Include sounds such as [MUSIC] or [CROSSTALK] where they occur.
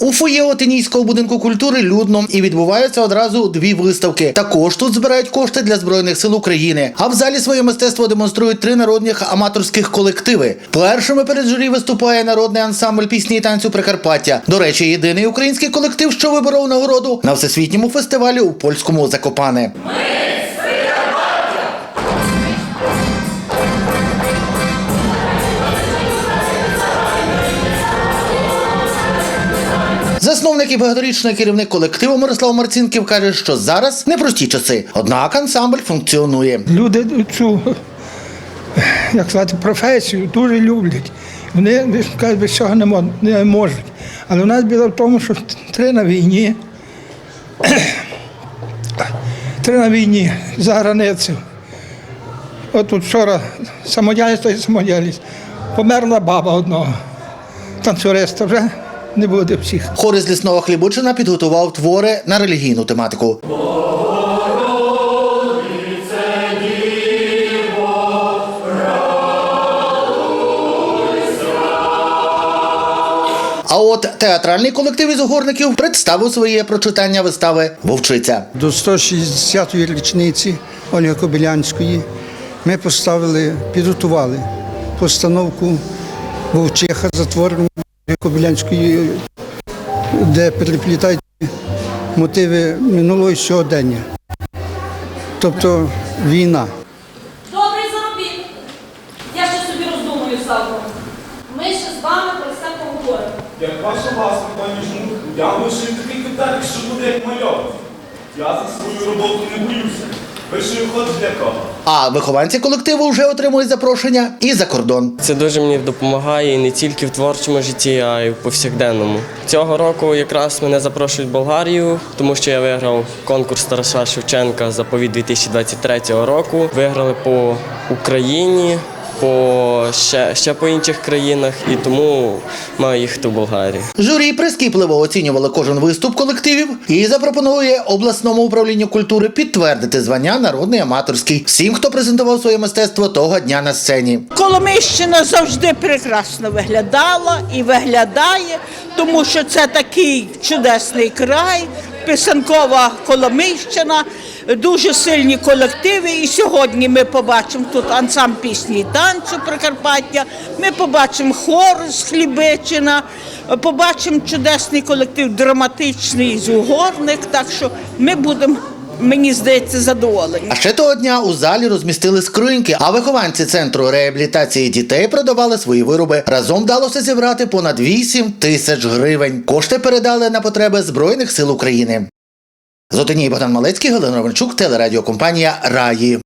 У фоє Отинійського будинку культури людно і відбуваються одразу дві виставки. Також тут збирають кошти для збройних сил України. А в залі своє мистецтво демонструють три народних аматорських колективи. Першими перед журі виступає народний ансамбль пісні і танцю Прикарпаття. До речі, єдиний український колектив, що виборов нагороду на всесвітньому фестивалі у польському Закопане. Засновник і багаторічний керівник колективу Мирослав Марцінків каже, що зараз непрості часи. Однак ансамбль функціонує. Люди цю як сказати, професію дуже люблять. Вони кажуть, без цього не, можуть. Але в нас біда в тому, що три на війні, [CLEARS THROAT] три на війні за границею. От тут вчора самодіяльність то й самодіяльність. Померла баба одного танцюриста, вже не буде всіх. Хор із лісного Хлібучина підготував твори на релігійну тематику. А от театральний колектив із угорників представив своє прочитання вистави Вовчиця. До 160-ї річниці Ольги Кобилянської ми поставили, підготували постановку Вовчиха за твором Ольги Кобилянської, де переплітають мотиви минулого і сьогодення. Тобто війна. Добрий заробіток. Я ще собі роздумую, Савко. Ми ще з вами про все поговоримо. Як ваша ласка, пані жмур, я лише такий китарик, що буде як мальовка. Я за свою роботу не боюся. Вищий ход для кого? А вихованці колективу вже отримують запрошення і за кордон. Це дуже мені допомагає не тільки в творчому житті, а й в повсякденному. Цього року якраз мене запрошують в Болгарію, тому що я виграв конкурс Тараса Шевченка заповіт 2023 року. Виграли по Україні, по ще, ще по інших країнах, і тому маю їхати в Болгарію. Журі прискіпливо оцінювали кожен виступ колективів і запропонує обласному управлінню культури підтвердити звання народний аматорський всім, хто презентував своє мистецтво того дня на сцені. Коломийщина завжди прекрасно виглядала і виглядає, тому що це такий чудесний край, писанкова Коломийщина, дуже сильні колективи. І сьогодні ми побачимо тут ансамбль пісні і танцю Прикарпаття, ми побачимо хор з Хлібичина, побачимо чудесний колектив драматичний з Угорник. Так що ми будемо, мені здається, задоволені. А ще того дня у залі розмістили скриньки, а вихованці центру реабілітації дітей продавали свої вироби. Разом вдалося зібрати понад 8 тисяч гривень. Кошти передали на потреби Збройних сил України. Зотиній Богдан Малецький, Галина Романчук, телерадіокомпанія Раї.